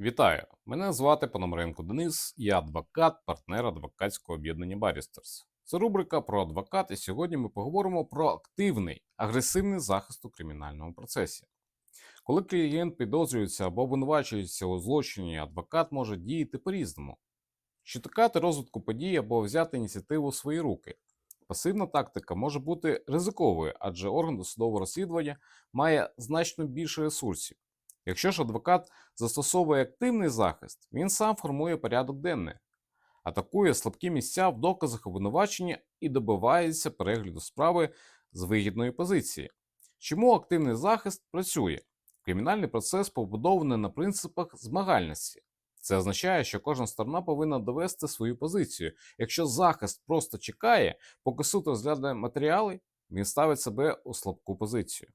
Вітаю! Мене звати Пономаренко Денис, я адвокат, партнер адвокатського об'єднання Барістерс. Це рубрика про адвокат, і сьогодні ми поговоримо про активний, агресивний захист у кримінальному процесі. Коли клієнт підозрюється або обвинувачується у злочині, адвокат може діяти по-різному. Чекати розвитку подій або взяти ініціативу у свої руки. Пасивна тактика може бути ризиковою, адже орган досудового розслідування має значно більше ресурсів. Якщо ж адвокат застосовує активний захист, він сам формує порядок денний, атакує слабкі місця в доказах обвинувачення і добивається перегляду справи з вигідної позиції. Чому активний захист працює? Кримінальний процес побудований на принципах змагальності. Це означає, що кожна сторона повинна довести свою позицію. Якщо захист просто чекає, поки суд розглядає матеріали, він ставить себе у слабку позицію.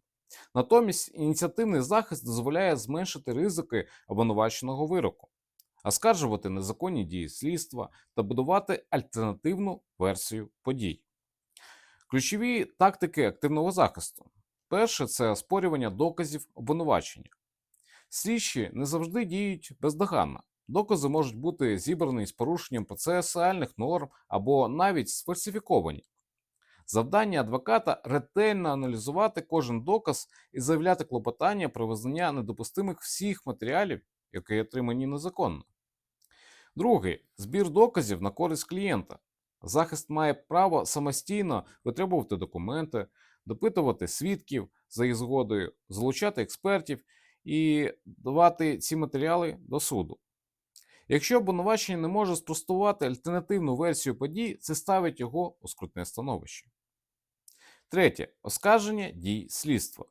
Натомість ініціативний захист дозволяє зменшити ризики обвинуваченого вироку, оскаржувати незаконні дії слідства та будувати альтернативну версію подій. Ключові тактики активного захисту. Перше це оспорювання доказів обвинувачення. Слідчі не завжди діють бездоганно. Докази можуть бути зібрані з порушенням процесуальних норм або навіть сфальсифіковані. Завдання адвоката ретельно аналізувати кожен доказ і заявляти клопотання про визнання недопустимих всіх матеріалів, які отримані незаконно. Другий збір доказів на користь клієнта. Захист має право самостійно витребувати документи, допитувати свідків за їх згодою, залучати експертів і давати ці матеріали до суду. Якщо обвинувачення не може спростувати альтернативну версію подій, це ставить його у скрутне становище. Третє оскарження дій слідства.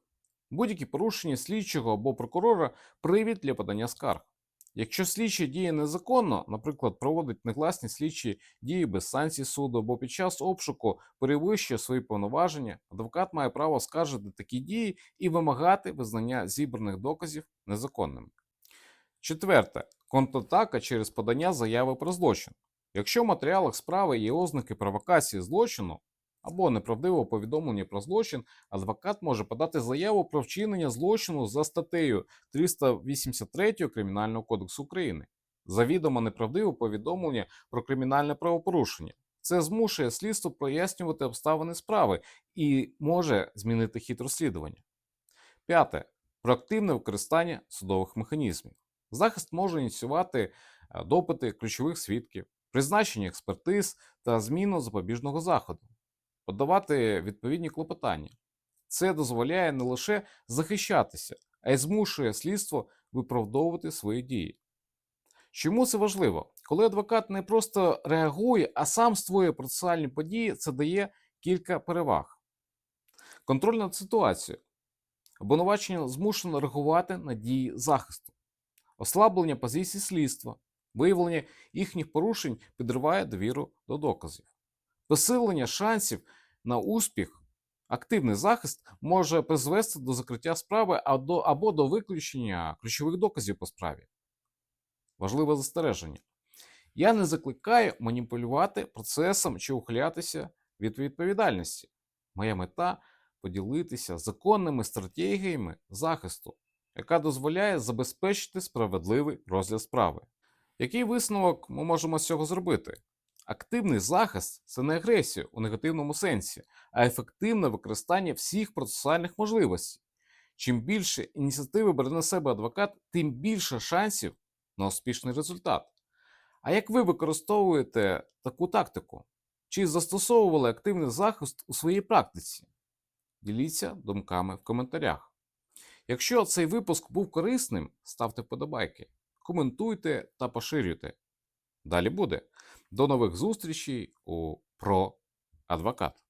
Будь-які порушення слідчого або прокурора привід для подання скарг. Якщо слідчий діє незаконно, наприклад, проводить негласні слідчі дії без санкцій суду або під час обшуку перевищує свої повноваження, адвокат має право оскаржити такі дії і вимагати визнання зібраних доказів незаконними. Четверте контратака через подання заяви про злочин. Якщо в матеріалах справи є ознаки провокації злочину або неправдивого повідомлення про злочин, адвокат може подати заяву про вчинення злочину за статтею 383 Кримінального кодексу України. Завідомо неправдиве повідомлення про кримінальне правопорушення. Це змушує слідство пояснювати обставини справи і може змінити хід розслідування. П'яте. Проактивне використання судових механізмів. Захист може ініціювати е, допити ключових свідків, призначення експертиз та зміну запобіжного заходу, подавати відповідні клопотання. Це дозволяє не лише захищатися, а й змушує слідство виправдовувати свої дії. Чому це важливо? Коли адвокат не просто реагує, а сам створює процесуальні події, це дає кілька переваг. Контроль над ситуацією. Обвинувачення змушено реагувати на дії захисту ослаблення позицій слідства, виявлення їхніх порушень підриває довіру до доказів, посилення шансів на успіх, активний захист може призвести до закриття справи або до виключення ключових доказів по справі. Важливе застереження. Я не закликаю маніпулювати процесом чи ухилятися від відповідальності. Моя мета поділитися законними стратегіями захисту яка дозволяє забезпечити справедливий розгляд справи. Який висновок ми можемо з цього зробити? Активний захист це не агресія у негативному сенсі, а ефективне використання всіх процесуальних можливостей. Чим більше ініціативи бере на себе адвокат, тим більше шансів на успішний результат. А як ви використовуєте таку тактику? Чи застосовували активний захист у своїй практиці? Діліться думками в коментарях. Якщо цей випуск був корисним, ставте вподобайки, коментуйте та поширюйте. Далі буде. До нових зустрічей у Про Адвокат.